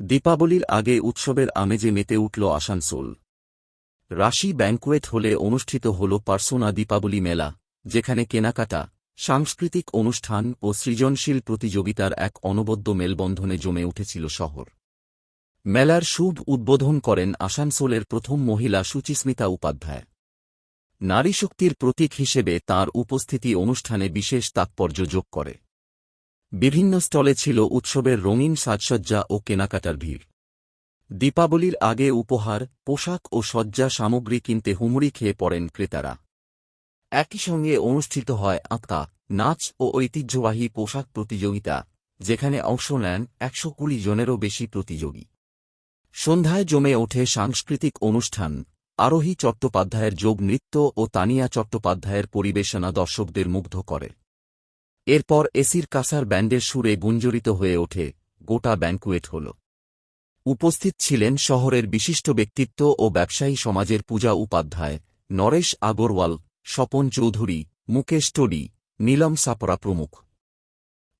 দীপাবলির আগে উৎসবের আমেজে মেতে উঠল আসানসোল। রাশি ব্যাংকুয়েট হলে অনুষ্ঠিত হল পার্সোনা দীপাবলি মেলা, যেখানে কেনাকাটা, সাংস্কৃতিক অনুষ্ঠান ও সৃজনশীল প্রতিযোগিতার এক অনবদ্য মেলবন্ধনে জমে উঠেছিল শহর। মেলার শুভ উদ্বোধন করেন আসানসোলের প্রথম মহিলা সুচিস্মিতা উপাধ্যায়। নারীশক্তির প্রতীক হিসেবে তার উপস্থিতি অনুষ্ঠানে বিশেষ তাৎপর্য যোগ করে। বিভিন্ন স্টলে ছিল উৎসবের রঙিন সাজসজ্জা ও কেনাকাটার ভিড়। দীপাবলির আগে উপহার, পোশাক ও সজ্জা সামগ্রী কিনতে হুমড়ি খেয়ে পড়েন ক্রেতারা। একই সঙ্গে অনুষ্ঠিত হয় আঁকা, নাচ ও ঐতিহ্যবাহী পোশাক প্রতিযোগিতা, যেখানে অংশ নেন একশো কুড়ি জনেরও বেশি প্রতিযোগী। সন্ধ্যায় জমে ওঠে সাংস্কৃতিক অনুষ্ঠান। আরোহী চট্টোপাধ্যায়ের যোগ নৃত্য ও তানিয়া চট্টোপাধ্যায়ের পরিবেশনা দর্শকদের মুগ্ধ করে। এরপর এসির কাসার ব্যান্ডের সুরে গুঞ্জরিত হয়ে ওঠে, গোটা ব্যাংকুয়েট হল। উপস্থিত ছিলেন শহরের বিশিষ্ট ব্যক্তিত্ব ও ব্যবসায়ী সমাজের পূজা উপাধ্যায়, নরেশ আগরওয়াল, স্বপন চৌধুরী, মুকেশ টডি নীলম সাপরা প্রমুখ।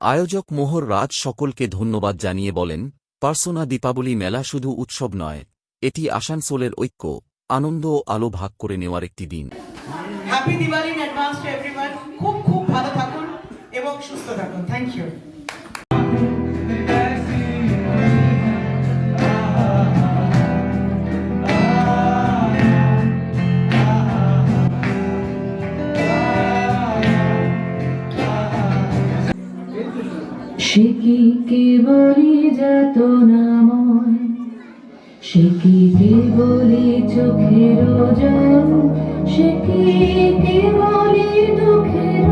আয়োজক মোহর রাজ সকলকে ধন্যবাদ জানিয়ে বলেন, পার্সোনা দীপাবলি মেলা শুধু উৎসব নয়, এটি আসানসোলের ঐক্য, আনন্দ ও আলো ভাগ করে নেওয়ার একটি দিন। খুব খুব ভালো থাকুন। এবং সুস্থ থাকুন। থ্যাংক ইউ সে কি কেবলই যত নাময় সে কি কেবলই চোখের জল সে কি কেবলই দুঃখের